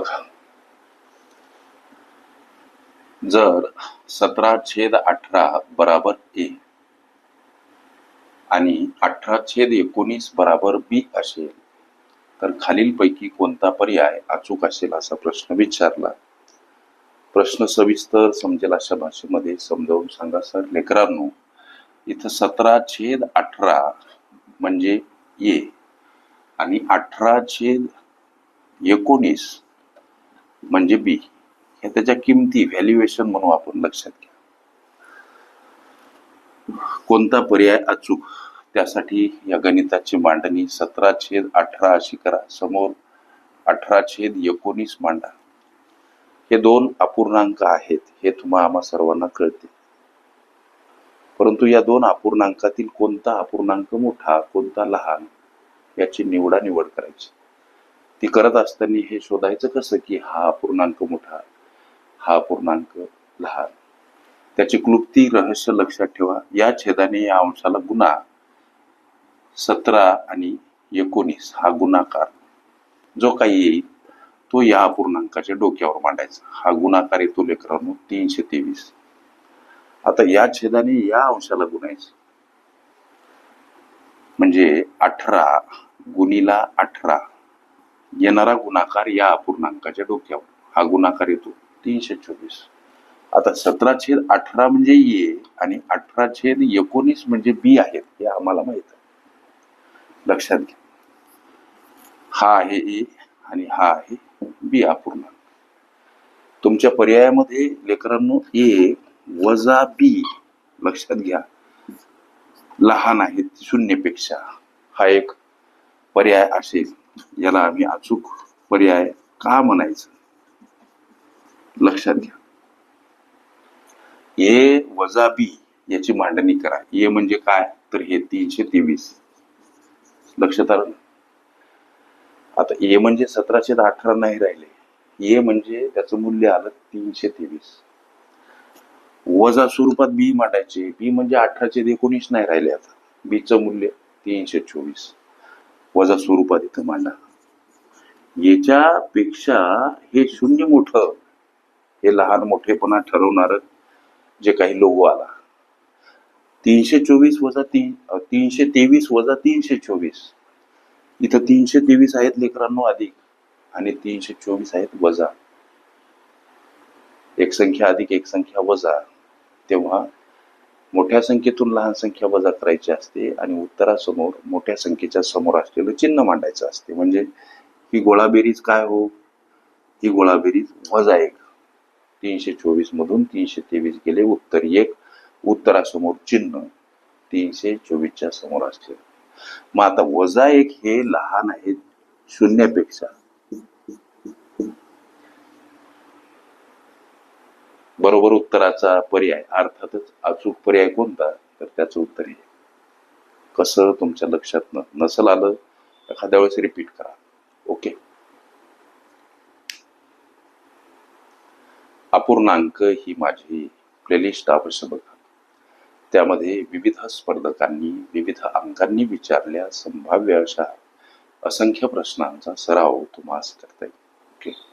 बघा. जर सतरा छेद अठरा बराबर ए आणि अठरा छेद एकोणीस बराबर बी असेल तर खालील पैकी कोणता पर्याय अचूक असेल असा प्रश्न विचारला. प्रश्न सविस्तर समजेल अशा भाषेमध्ये समजावून सांगा सर. लेकरांनो इथं सतरा छेद अठरा म्हणजे ए आणि अठरा छेद एकोणीस म्हणजे बी हे त्याच्या किमती व्हॅल्युएशन म्हणून आपण लक्षात घ्या. कोणता पर्याय अचूक? त्यासाठी या गणिताची मांडणी सतरा छेद अठरा अशी करा. समोर अठरा छेद एकोणीस मांडा. हे दोन अपूर्णांक आहेत हे तुम्हा आम्हा सर्वांना कळते. परंतु या दोन अपूर्णांकातील कोणता अपूर्णांक मोठा कोणता लहान याची निवडा निवड करायची. ती करत असताना हे शोधायचं कसं की हा अपूर्णांक मोठा हा पूर्णांक लहान. त्याची क्लुप्ती रहस्य लक्षात ठेवा. या छेदाने या अंशाला गुणा सतरा आणि एकोणीस हा गुणाकार. जो काही येईल तो या अपूर्णांकाच्या डोक्यावर मांडायचा. हा गुणाकार येतो लेकरांनो तीनशे तेवीस. आता या छेदाने या अंशाला गुणायचं. म्हणजे अठरा गुणीला अठरा. येणारा गुणाकार या अपूर्णांकाच्या डोक्यावर. हा गुणाकार येतो तीनशे चोवीस. आता सतरा छेद अठरा म्हणजे ए आणि अठरा छेद एकोणीस म्हणजे बी आहेत हे आम्हाला माहीत आहे. लक्षात घ्या. हा आहे ए आणि हा आहे बी अपूर्णांक. तुमच्या पर्यायामध्ये लेकरांनो ए वजा बी लक्षात घ्या लहान आहेत शून्यपेक्षा. हा एक पर्याय असेल. याला आम्ही अचूक पर्याय का म्हणायचं? लक्षात घ्या. ए वजा बी याची मांडणी करा. ए म्हणजे काय? तर हे तीनशे तेवीस. लक्षात आलं आता ए म्हणजे सतराशे अठरा नाही राहिले. ए म्हणजे त्याचं मूल्य आलं तीनशे तेवीस. वजा स्वरूपात बी मांडायचे. बी म्हणजे अठराशे एकोणीस नाही राहिले आता. बीचं मूल्य तीनशे चोवीस. वजा स्वरूपात इथं मांडा. याच्यापेक्षा हे शून्य मोठं हे लहान मोठेपणा ठरवणार जे काही लोगो आला. तीनशे चोवीस वजा तीन तीनशे तेवीस वजा तीनशे चोवीस. इथं तीनशे तेवीस आहेत लेकरांनो अधिक आणि तीनशे चोवीस आहेत वजा. एक संख्या अधिक एक संख्या वजा. तेव्हा मोठ्या संख्येतून लहान संख्या वजा करायची असते आणि उत्तरासमोर मोठ्या संख्येच्या समोर असलेलं चिन्ह मांडायचं असते. म्हणजे ही गोळाबेरीज काय हो? ही गोळाबेरीज वजा एक. तीनशे चोवीस मधून तीनशे तेवीस गेले उत्तर एक. उत्तरासमोर चिन्ह तीनशे चोवीसच्या समोर असते मग आता वजा एक हे लहान आहेत शून्यापेक्षा. बरोबर उत्तराचा पर्याय अर्थातच अचूक पर्याय कोणता? तर त्याचं उत्तर हे. कसं तुमच्या लक्षात न नसल आलं एखाद्या वेळेस रिपीट करा. ओके अपूर्णांक ही माझी प्लेलिस्ट अवश्य बघा त्यामध्ये विविध स्पर्धकांनी विविध अंकांनी विचारल्या संभाव्य अशा असंख्य प्रश्नांचा सराव तुम्हाला करता येईल. ओके